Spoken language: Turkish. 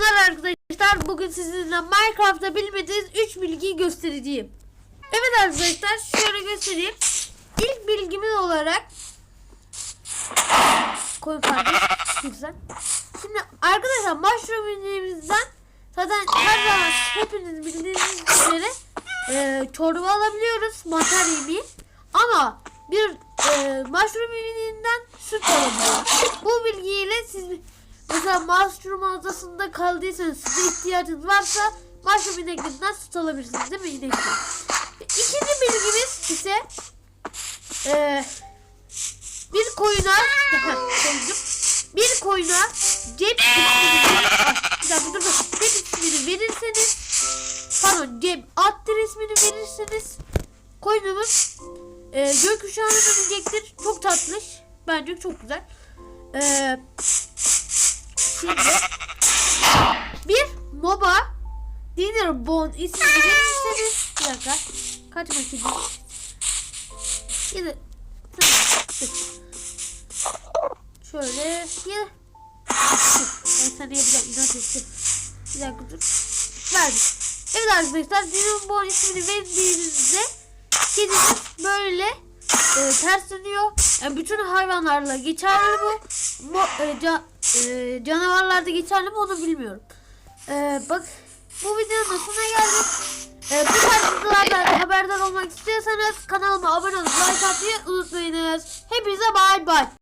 Selamlar arkadaşlar. Bugün sizinle Minecraft'ta bilmediğiniz 3 bilgiyi göstereceğim. Evet arkadaşlar şöyle göstereyim. İlk bilgimiz olarak koy lütfen. Şimdi arkadaşlar mushroom ürünlerimizden zaten her zaman hepiniz bildiğiniz üzere e, çorba alabiliyoruz mantar yemeği. Ama bir e, mushroom ürününden süt alabiliyoruz. Bu bilgiyle siz mesela mushroom adasında kaldıysanız size ihtiyacınız varsa mushroom ineklerinden süt alabilirsiniz değil mi inekler? İkinci bilgimiz ise e, bir koyuna. Bir koyuna cep ismini dur. Cep ismini verirseniz pardon cep adlı ismini verirseniz koyunumuz e, gökkuşağına dönecektir. Çok tatlış. Bence çok güzel. E, Dinner Bone ismini verirseniz bir dakika. Kaç bakayım. Yine Şöyle ya. Ben sana yapacağım ettim. Bir dakika dur. Verdim. Evet arkadaşlar Dinamo Bone ismini verdiğinizde kediniz böyle e, ters dönüyor. Yani bütün hayvanlarla geçerli bu. Mo, e, ca, e, canavarlarda geçerli mi onu bilmiyorum. E, bak bu videonun sonuna geldik. E, bu tarz videolardan haberdar olmak istiyorsanız kanalıma abone olup like atmayı unutmayınız. Hepinize bay bay.